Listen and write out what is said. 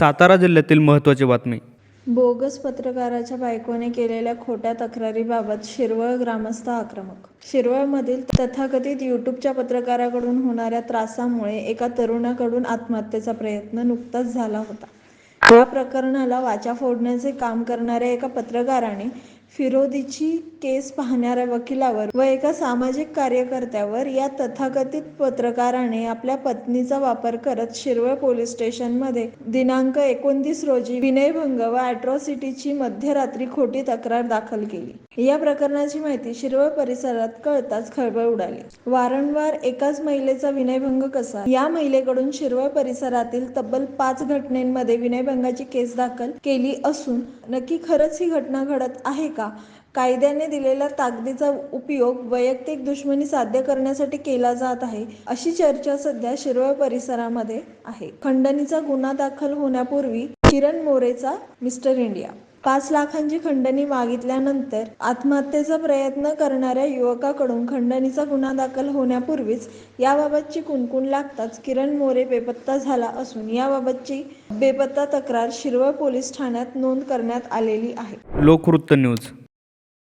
सातारा जिल्ह्यातील महत्त्वाची बातमी. बोगस पत्रकाराच्या बायकोने केलेल्या खोट्या तक्रारीबाबत शिरवळ ग्रामस्थ आक्रमक. शिरवळमधील तथाकथित युट्यूबच्या पत्रकाराकडून होणाऱ्या त्रासामुळे एका तरुणाकडून आत्महत्येचा प्रयत्न नुकताच झाला होता. या प्रकरणाला वाचा फोडण्याचे काम करणाऱ्या एका पत्रकाराने फिरोदीची केस पाहणाऱ्या वकिलावर व एका सामाजिक कार्यकर्त्यावर या तथाकथित पत्रकाराने आपल्या पत्नीचा वापर करत शिरवळ पोलीस स्टेशनमध्ये दिनांक एकोणतीस रोजी विनयभंग व अॅट्रॉसिटीची मध्यरात्री खोटी तक्रार दाखल केली. या प्रकरणाची माहिती शिरवळ परिसरात कळताच खळबळ उडाली. वारंवार एकाच महिलेचा विनयभंग कसा? या महिलेकडून शिरवळ परिसरातील तब्बल पाच घटनेमध्ये विनयभंगाची केस दाखल केली असून नक्की खरंच ही घटना घडत आहे का? का? कायद्याने दिलेल्या ताकदीचा उपयोग वैयक्तिक दुश्मनी साध्य करण्यासाठी केला जात आहे अशी चर्चा सध्या शिरवळ परिसरामध्ये आहे. खंडणीचा गुन्हा दाखल होण्यापूर्वी किरण मोरेचा मिस्टर इंडिया. पाच लाखांची खंडणी मागितल्यानंतर आत्महत्येचा प्रयत्न करणाऱ्या युवकाकडून खंडणीचा गुन्हा दाखल होण्यापूर्वीच याबाबतची कुणकुण लागताच किरण मोरे बेपत्ता झाला असून याबाबतची बेपत्ता तक्रार शिरवळ पोलीस ठाण्यात नोंद करण्यात आलेली आहे. लोकवृत्त न्यूज.